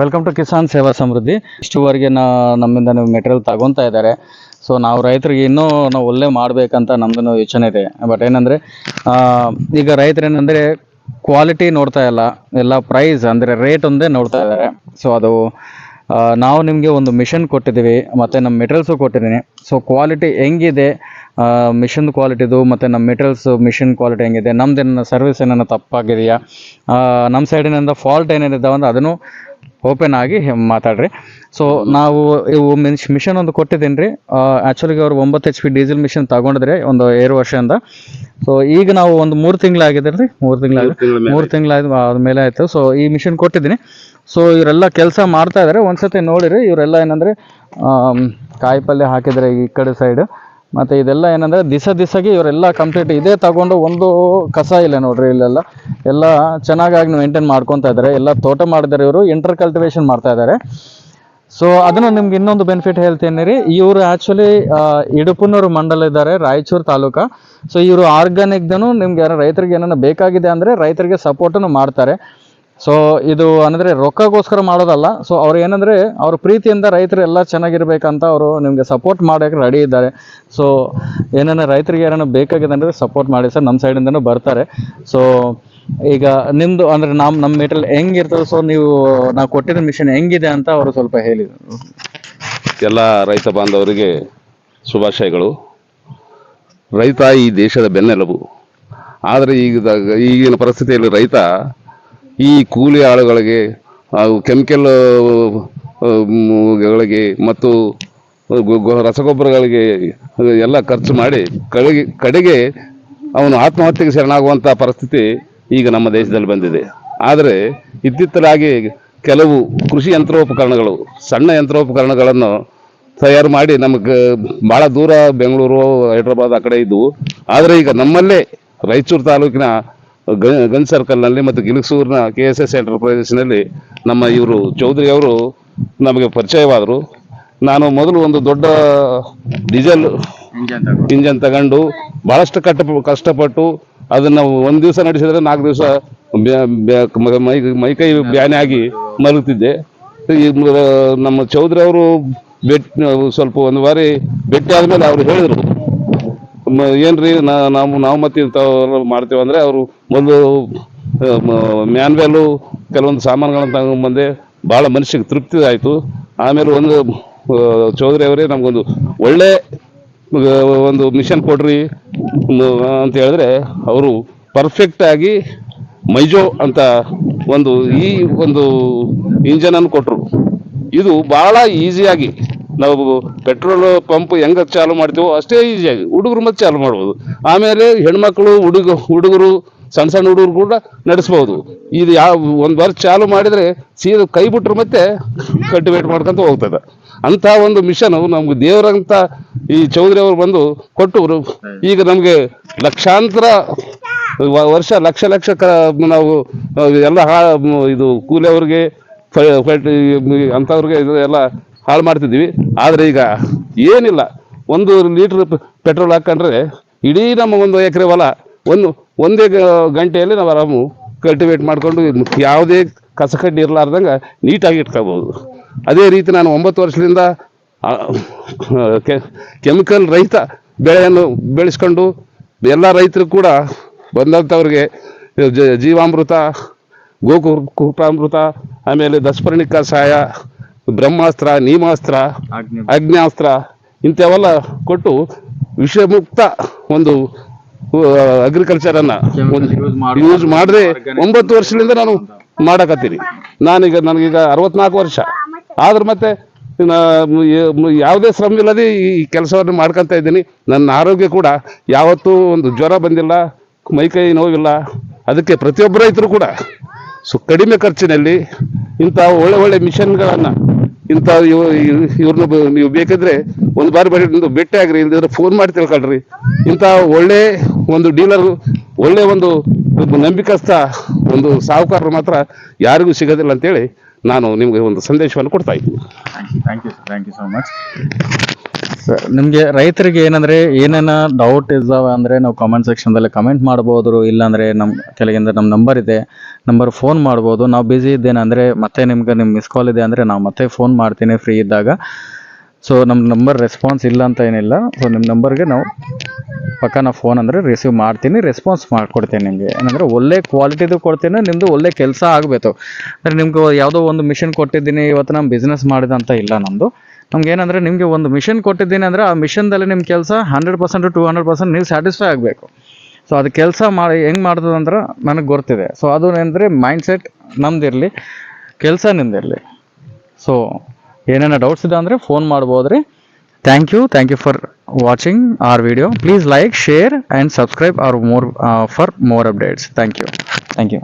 Welcome to Kisan ಸೇವಾ ಸಮೃದ್ಧಿ ಇಷ್ಟುವರೆಗೆ ನಾ ನಮ್ಮಿಂದ ನೀವು ಮೆಟೀರಿಯಲ್ ತಗೊತಾ ಇದ್ದಾರೆ. ಸೊ ನಾವು ರೈತರಿಗೆ ಇನ್ನೂ ನಾವು ಒಳ್ಳೆ ಮಾಡಬೇಕಂತ ನಮ್ಮದು ಯೋಚನೆ ಇದೆ. ಬಟ್ ಏನಂದರೆ ಈಗ ರೈತರು ಏನಂದರೆ ಕ್ವಾಲಿಟಿ ನೋಡ್ತಾ ಇಲ್ಲ. ಎಲ್ಲ ಪ್ರೈಸ್ ಅಂದರೆ ರೇಟ್ ಒಂದೇ ನೋಡ್ತಾ ಇದ್ದಾರೆ. ಸೊ ಅದು ನಾವು ನಿಮಗೆ ಒಂದು ಮಿಷನ್ ಕೊಟ್ಟಿದ್ದೀವಿ. ಮತ್ತು ನಮ್ಮ ಮೆಟೀರಿಯಲ್ಸು ಕೊಟ್ಟಿದ್ದೀನಿ. ಸೊ ಕ್ವಾಲಿಟಿ ಹೆಂಗಿದೆ? ಮಿಷನ್ ಕ್ವಾಲಿಟಿದು ಮತ್ತು ನಮ್ಮ ಮೆಟೀರಿಯಲ್ಸ್ ಮಿಷಿನ್ ಕ್ವಾಲಿಟಿ ಹೆಂಗಿದೆ? ನಮ್ದೇನ ಸರ್ವಿಸ್ ಏನಾರ ತಪ್ಪಾಗಿದೆಯಾ? ಆ, ನಮ್ಮ ಸೈಡಿನಿಂದ ಫಾಲ್ಟ್ ಏನೇನಿದ್ದಾವೆ ಅದನ್ನು ಓಪನ್ ಆಗಿ ಮಾತಾಡ್ರಿ. ಸೊ ನಾವು ಇವು ಮಿನ್ಸ್ ಮಿಷನ್ ಒಂದು ಕೊಟ್ಟಿದ್ದೀನಿ ರೀ ಆ್ಯಕ್ಚುಲಿಗೆ ಅವ್ರು ಒಂಬತ್ತು ಎಚ್ ಪಿ ಡೀಸೆಲ್ ಮಿಷನ್ ತಗೊಂಡಿದ್ರೆ ಒಂದು ಏರು ವರ್ಷದಿಂದ. ಸೊ ಈಗ ನಾವು ಒಂದು ಮೂರು ತಿಂಗಳಾಗಿದೆ ರೀ ಮೂರು ತಿಂಗಳಾಗ ಮೂರು ತಿಂಗಳಾದ ಆದಮೇಲೆ ಆಯಿತು. ಸೊ ಈ ಮಿಷನ್ ಕೊಟ್ಟಿದ್ದೀನಿ. ಸೊ ಇವರೆಲ್ಲ ಕೆಲಸ ಮಾಡ್ತಾ ಇದ್ದಾರೆ ಒಂದ್ಸತಿ ನೋಡಿರಿ ಇವರೆಲ್ಲ ಏನಂದರೆ ಕಾಯಿ ಪಲ್ಯ ಹಾಕಿದರೆ ಈ ಕಡೆ ಸೈಡ್ ಮತ್ತು ಇದೆಲ್ಲ ಏನಂದರೆ ದಿಸ ದಿಸಗೆ ಇವರೆಲ್ಲ ಕಂಪ್ಲೀಟ್ ಇದೇ ತಗೊಂಡು ಒಂದು ಕಸ ಇಲ್ಲ ನೋಡ್ರಿ ಇಲ್ಲೆಲ್ಲ. ಎಲ್ಲ ಚೆನ್ನಾಗಾಗಿ ಮೇಂಟೈನ್ ಮಾಡ್ಕೊತಾ ಇದ್ದಾರೆ. ಎಲ್ಲ ತೋಟ ಮಾಡಿದ್ದಾರೆ ಇವರು ಇಂಟರ್ ಕಲ್ಟಿವೇಶನ್ ಮಾಡ್ತಾ ಇದ್ದಾರೆ. ಸೊ ಅದನ್ನು ನಿಮ್ಗೆ ಇನ್ನೊಂದು ಬೆನಿಫಿಟ್ ಹೇಳ್ತೀನಿ ರೀ. ಇವರು ಆ್ಯಕ್ಚುಲಿ ಇಡುಪುನೂರು ಮಂಡಲ ಇದ್ದಾರೆ, ರಾಯಚೂರು ತಾಲೂಕ. ಸೊ ಇವರು ಆರ್ಗಾನಿಕ್ದನು ನಿಮ್ಗೆ ಯಾರು ರೈತರಿಗೆ ಏನಾರ ಬೇಕಾಗಿದೆ ಅಂದರೆ ರೈತರಿಗೆ ಸಪೋರ್ಟನ್ನು ಮಾಡ್ತಾರೆ. ಸೊ ಇದು ಅಂದರೆ ರೊಕ್ಕಗೋಸ್ಕರ ಮಾಡೋದಲ್ಲ. ಸೊ ಅವ್ರು ಏನಂದರೆ ಅವ್ರ ಪ್ರೀತಿಯಿಂದ ರೈತರು ಎಲ್ಲ ಚೆನ್ನಾಗಿರ್ಬೇಕಂತ ಅವರು ನಿಮಗೆ ಸಪೋರ್ಟ್ ಮಾಡೋಕ್ಕೆ ರೆಡಿ ಇದ್ದಾರೆ. ಸೊ ಏನೇನು ರೈತರಿಗೆ ಏನೇನೋ ಬೇಕಾಗಿದೆ ಅಂದರೆ ಸಪೋರ್ಟ್ ಮಾಡಿ ಸರ್ ನಮ್ಮ ಸೈಡಿಂದನೂ ಬರ್ತಾರೆ. ಸೊ ಈಗ ನಿಮ್ಮದು ಅಂದರೆ ನಮ್ಮ ನಮ್ಮ ಮೆಟೀರಿಯಲ್ ಹೆಂಗಿರ್ತದೆ? ಸೊ ನೀವು, ನಾವು ಕೊಟ್ಟಿರೋ ಮಿಷನ್ ಹೆಂಗಿದೆ ಅಂತ ಅವರು ಸ್ವಲ್ಪ ಹೇಳಿದರು. ಎಲ್ಲ ರೈತ ಬಾಂಧವರಿಗೆ ಶುಭಾಶಯಗಳು. ರೈತ ಈ ದೇಶದ ಬೆನ್ನೆಲುಬು. ಆದರೆ ಈಗ, ಈಗಿನ ಪರಿಸ್ಥಿತಿಯಲ್ಲಿ ರೈತ ಈ ಕೂಲಿ ಆಳುಗಳಿಗೆ ಹಾಗೂ ಕೆಮಿಕಲ್ ಗಳಿಗೆ ಮತ್ತು ರಸಗೊಬ್ಬರಗಳಿಗೆ ಎಲ್ಲ ಖರ್ಚು ಮಾಡಿ ಕಡೆಗೆ ಕಡೆಗೆ ಅವನು ಆತ್ಮಹತ್ಯೆಗೆ ಶರಣಾಗುವಂಥ ಪರಿಸ್ಥಿತಿ ಈಗ ನಮ್ಮ ದೇಶದಲ್ಲಿ ಬಂದಿದೆ. ಆದರೆ ಇತ್ತಿತ್ತಲಾಗಿ ಕೆಲವು ಕೃಷಿ ಯಂತ್ರೋಪಕರಣಗಳು, ಸಣ್ಣ ಯಂತ್ರೋಪಕರಣಗಳನ್ನು ತಯಾರು ಮಾಡಿ ನಮಗೆ ಭಾಳ ದೂರ ಬೆಂಗಳೂರು, ಹೈದ್ರಾಬಾದ್ ಆ ಕಡೆ ಇದ್ದವು ಆದರೆ ಈಗ ನಮ್ಮಲ್ಲೇ ರಾಯಚೂರು ತಾಲೂಕಿನ ಗನ್ ಸರ್ಕಲ್ನಲ್ಲಿ ಮತ್ತು ಮತ್ತೆ ಕೆ ಎಸ್ ಎಸ್ ಎಂಟರ್ಪ್ರೈಸಸ್ನಲ್ಲಿ ನಮ್ಮ ಇವರು ಚೌಧರಿ ಅವರು ನಮಗೆ ಪರಿಚಯವಾದರು. ನಾನು ಮೊದಲು ಒಂದು ದೊಡ್ಡ ಡೀಸೆಲ್ ಇಂಜನ್ ತಗೊಂಡು ಬಹಳಷ್ಟು ಕಟ್ಟ, ಕಷ್ಟಪಟ್ಟು ಅದನ್ನ ಒಂದ್ ದಿವಸ ನಡೆಸಿದ್ರೆ ನಾಲ್ಕು ದಿವಸ ಮೈ ಕೈ ಬ್ಯಾನೆ ಆಗಿ ಈ ನಮ್ಮ ಚೌಧರಿ ಅವರು ಸ್ವಲ್ಪ ಒಂದು ಬಾರಿ ಭೇಟಿ ಆದ್ಮೇಲೆ ಅವ್ರು ಹೇಳಿದ್ರು ಏನ್ರಿ ನಾವು ನಾವು ಮತ್ತೆ ಇಂಥವ್ರು ಮಾಡ್ತೇವೆ ಅಂದ್ರೆ ಅವರು ಮೊದಲು ಮ್ಯಾನ್ವೇಲು ಕೆಲವೊಂದು ಸಾಮಾನುಗಳನ್ನು ತಗೊಂಡ್ಬಂದೆ ಭಾಳ ಮನುಷ್ಯಗೆ ತೃಪ್ತಿ ಆಯಿತು. ಆಮೇಲೆ ಒಂದು ಚೌಧರಿ ಅವರೇ ನಮಗೊಂದು ಒಳ್ಳೆ ಒಂದು ಮಿಷನ್ ಕೊಡ್ರಿ ಅಂತ ಹೇಳಿದ್ರೆ ಅವರು ಪರ್ಫೆಕ್ಟ್ ಆಗಿ ಮೈಜೋ ಅಂತ ಒಂದು ಈ ಒಂದು ಇಂಜನನ್ನು ಕೊಟ್ಟರು ಇದು ಬಹಳ ಈಸಿಯಾಗಿ ನಾವು ಪೆಟ್ರೋಲ್ ಪಂಪ್ ಹೆಂಗ ಚಾಲು ಮಾಡ್ತೀವೋ ಅಷ್ಟೇ ಈಸಿಯಾಗಿ ಹುಡುಗರು ಮತ್ತೆ ಚಾಲು ಮಾಡ್ಬೋದು. ಆಮೇಲೆ ಹೆಣ್ಮಕ್ಳು, ಹುಡುಗ, ಹುಡುಗರು, ಸಣ್ಣ ಸಣ್ಣ ಹುಡುಗರು ಕೂಡ ನಡೆಸ್ಬೋದು. ಇದು ಯಾವ ಒಂದು ವರ್ಷ ಚಾಲು ಮಾಡಿದ್ರೆ ಸೀದ ಕೈ ಬಿಟ್ರು ಮತ್ತೆ ಕಲ್ಟಿವೇಟ್ ಮಾಡ್ಕೊಂತ ಹೋಗ್ತದೆ. ಅಂತ ಒಂದು ಮಿಷನ್ ನಮ್ಗೆ ದೇವರಂತ ಈ ಚೌಧರಿ ಅವರು ಬಂದು ಕೊಟ್ಟವರು. ಈಗ ನಮಗೆ ಲಕ್ಷಾಂತರ ವರ್ಷ, ಲಕ್ಷ ಲಕ್ಷ ಕ ನಾವು ಎಲ್ಲ ಇದು ಕೂಲಿಯವ್ರಿಗೆ ಅವ್ರಿಗೆ ಅಂಥವ್ರಿಗೆ ಇದು ಎಲ್ಲ ಹಾಳು ಮಾಡ್ತಿದ್ವಿ ಆದರೆ ಈಗ ಏನಿಲ್ಲ. ಒಂದು ಲೀಟ್ರ್ ಪೆಟ್ರೋಲ್ ಹಾಕೊಂಡ್ರೆ ಇಡೀ ನಮ್ಮ ಒಂದು ಎಕರೆ ಹೊಲ ಒಂದು, ಒಂದೇ ಗಂಟೆಯಲ್ಲಿ ನಾವು ಆರಾಮು ಕಲ್ಟಿವೇಟ್ ಮಾಡಿಕೊಂಡು ಯಾವುದೇ ಕಸಕಡ್ಡಿ ಇರಲಾರ್ದಂಗೆ ನೀಟಾಗಿ ಇಟ್ಕೋಬೋದು. ಅದೇ ರೀತಿ ನಾನು ಒಂಬತ್ತು ವರ್ಷದಿಂದ ಕೆಮಿಕಲ್ ರಹಿತ ಬೆಳೆಯನ್ನು ಬೆಳೆಸ್ಕೊಂಡು ಎಲ್ಲ ರೈತರು ಕೂಡ ಬಂದಂಥವ್ರಿಗೆ ಜೀವಾಮೃತ ಗೋಕುಪಾಮೃತ ಆಮೇಲೆ ದಸ್ಪರ್ಣಿಕ ಕಷಾಯ ಬ್ರಹ್ಮಾಸ್ತ್ರ ನೀಮಾಸ್ತ್ರ ಅಗ್ನ್ಯಾಸ್ತ್ರ ಇಂಥವೆಲ್ಲ ಕೊಟ್ಟು ವಿಷಮುಕ್ತ ಒಂದು ಅಗ್ರಿಕಲ್ಚರ್ ಅನ್ನ ಯೂಸ್ ಮಾಡಿದ್ರೆ ಒಂಬತ್ತು ವರ್ಷದಿಂದ ನಾನು ಮಾಡಕತ್ತೀನಿ. ನಾನೀಗ ನನಗೀಗ ಅರವತ್ನಾಲ್ಕು ವರ್ಷ. ಆದ್ರೆ ಮತ್ತೆ ಯಾವುದೇ ಶ್ರಮ ಇಲ್ಲದೆ ಈ ಕೆಲಸವನ್ನು ಮಾಡ್ಕೊಂತ ಇದ್ದೀನಿ. ನನ್ನ ಆರೋಗ್ಯ ಕೂಡ ಯಾವತ್ತೂ ಒಂದು ಜ್ವರ ಬಂದಿಲ್ಲ ಮೈಕೈ ನೋವಿಲ್ಲ. ಅದಕ್ಕೆ ಪ್ರತಿಯೊಬ್ಬ ರೈತರು ಕೂಡ ಸೊ ಕಡಿಮೆ ಖರ್ಚಿನಲ್ಲಿ ಇಂಥ ಒಳ್ಳೆ ಒಳ್ಳೆ ಮಿಷನ್ಗಳನ್ನು ಇಂಥ ಇವ್- ಇವ್ರನ್ನ ನೀವು ಬೇಕಿದ್ರೆ ಒಂದು ಬಾರಿ ಬರೀ ಒಂದು ಭೇಟಿ ಆಗ್ರಿ, ಇಲ್ದಿದ್ರೆ ಫೋನ್ ಮಾಡಿ ತಿಳ್ಕೊಳ್ರಿ. ಇಂಥ ಒಳ್ಳೆ ಒಂದು ಡೀಲರ್ ಒಳ್ಳೆ ಒಂದು ನಂಬಿಕಸ್ಥ ಒಂದು ಸಾಹುಕಾರರು ಮಾತ್ರ ಯಾರಿಗೂ ಸಿಗೋದಿಲ್ಲ ಅಂತೇಳಿ ನಾನು ನಿಮಗೆ ಒಂದು ಸಂದೇಶವನ್ನು ಕೊಡ್ತಾ ಇದ್ದೀನಿ. Thank you thank you so much ನಿಮಗೆ ರೈತರಿಗೆ ಏನಂದ್ರೆ ಏನೇನ ಡೌಟ್ ಇದ್ದಾವೆ ಅಂದರೆ ನಾವು ಕಮೆಂಟ್ ಸೆಕ್ಷನ್ದಲ್ಲಿ ಕಮೆಂಟ್ ಮಾಡ್ಬೋದು, ಇಲ್ಲಾಂದರೆ ನಮ್ಮ ಕೆಳಗಿಂದ ನಮ್ಮ ನಂಬರ್ ಇದೆ ನಂಬರ್ ಫೋನ್ ಮಾಡ್ಬೋದು. ನಾವು ಬ್ಯುಸಿ ಇದ್ದೇನೆ ಅಂದರೆ ಮತ್ತೆ ನಿಮ್ಗೆ ನಿಮ್ಮ ಮಿಸ್ ಕಾಲ್ ಇದೆ ಅಂದರೆ ನಾವು ಮತ್ತೆ ಫೋನ್ ಮಾಡ್ತೀನಿ ಫ್ರೀ ಇದ್ದಾಗ. ಸೊ ನಮ್ಮ ನಂಬರ್ ರೆಸ್ಪಾನ್ಸ್ ಇಲ್ಲ ಅಂತ ಏನಿಲ್ಲ. ಸೊ ನಿಮ್ಮ ನಂಬರ್ಗೆ ನಾವು ಪಕ್ಕ ನಾವು ಫೋನ್ ಅಂದರೆ ರಿಸೀವ್ ಮಾಡ್ತೀನಿ ರೆಸ್ಪಾನ್ಸ್ ಮಾಡಿಕೊಡ್ತೀನಿ ನಿಮಗೆ. ಏನಂದರೆ ಒಳ್ಳೆ ಕ್ವಾಲಿಟಿದು ಕೊಡ್ತೀನಿ ನಿಮ್ಮದು ಒಳ್ಳೆ ಕೆಲಸ ಆಗಬೇಕು. ಅಂದರೆ ನಿಮ್ಗೆ ಯಾವುದೋ ಒಂದು ಮಿಷನ್ ಕೊಟ್ಟಿದ್ದೀನಿ, ಇವತ್ತು ನಾನು ಬಿಸ್ನೆಸ್ ಮಾಡಿದೆ ಅಂತ ಇಲ್ಲ ನಮ್ಮದು ನಮ್ಗೆ ಏನಂದರೆ ನಿಮಗೆ ಒಂದು ಮಿಷನ್ ಕೊಟ್ಟಿದ್ದೀನಿ ಅಂದರೆ ಆ ಮಿಷನ್ದಲ್ಲಿ ನಿಮ್ಮ ಕೆಲಸ hundred percent to hundred percent ನೀವು ಸ್ಯಾಟಿಸ್ಫೈ ಆಗಬೇಕು. ಸೊ ಅದು ಕೆಲಸ ಮಾಡಿ ಹೆಂಗೆ ಮಾಡ್ತದೆ ಅಂದ್ರೆ ನನಗೆ ಗೊತ್ತಿದೆ. ಸೊ ಅದು ಏನಂದ್ರೆ ಮೈಂಡ್ ಸೆಟ್ ನಮ್ದಿರಲಿ, ಕೆಲಸ ನಿಮ್ದಿರಲಿ. ಸೊ ಏನೇನೋ ಡೌಟ್ಸ್ ಇದೆ ಅಂದರೆ ಫೋನ್ ಮಾಡ್ಬೋದು ರೀ thank you thank you for watching our video please like share and subscribe our more for more updates thank you thank you